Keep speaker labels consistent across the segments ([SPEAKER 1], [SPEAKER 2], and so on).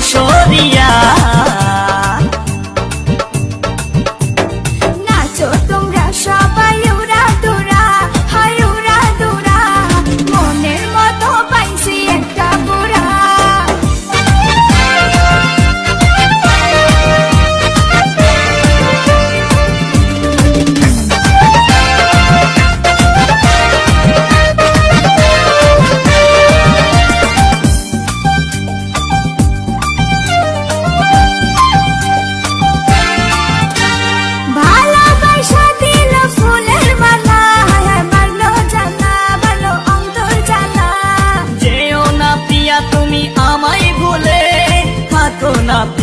[SPEAKER 1] তুমি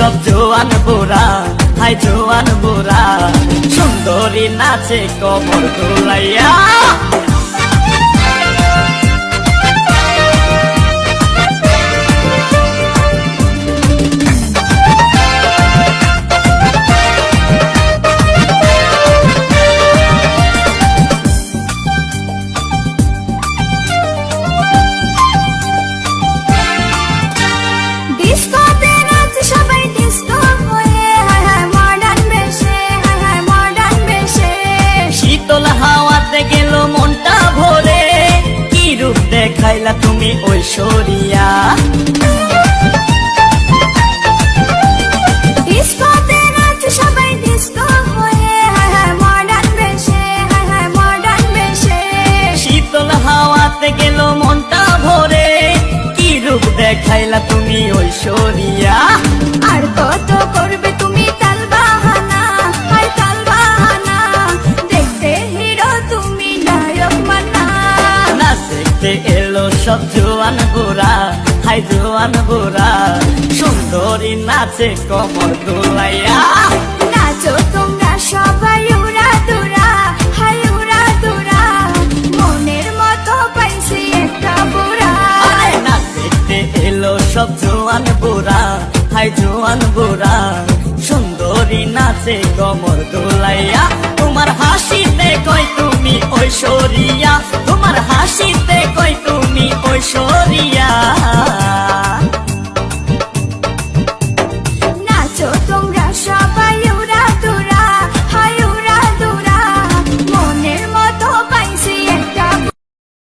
[SPEAKER 1] সব জোয়ান বোরা হাই জোয়ান বোরা। সুন্দরী নাচে কমর দোলাইয়া। শীতল ঐশ্বরিয়া গেল মনটা ভরে কি রূপ দেখাইলা তুমি ঐশ্বরিয়া সব জোয়ান গোরা হাই জোয়ান গোরা সুন্দরী নাচে কমর দোলাইয়া।
[SPEAKER 2] নাচো তোমরা সবাই উড়া দুরা হাই উড়া দুরা মনের মতো পাইছি একটা বুড়া।
[SPEAKER 1] আরে না দেখতে এলো সব জোয়ান গোরা হাই জোয়ান গোরা সুন্দরী নাচে কমর দোলাইয়া। তোমার হাসিতে কই তুমি ঐশ্বরিয়া তোমার হাসিতে কই তুমি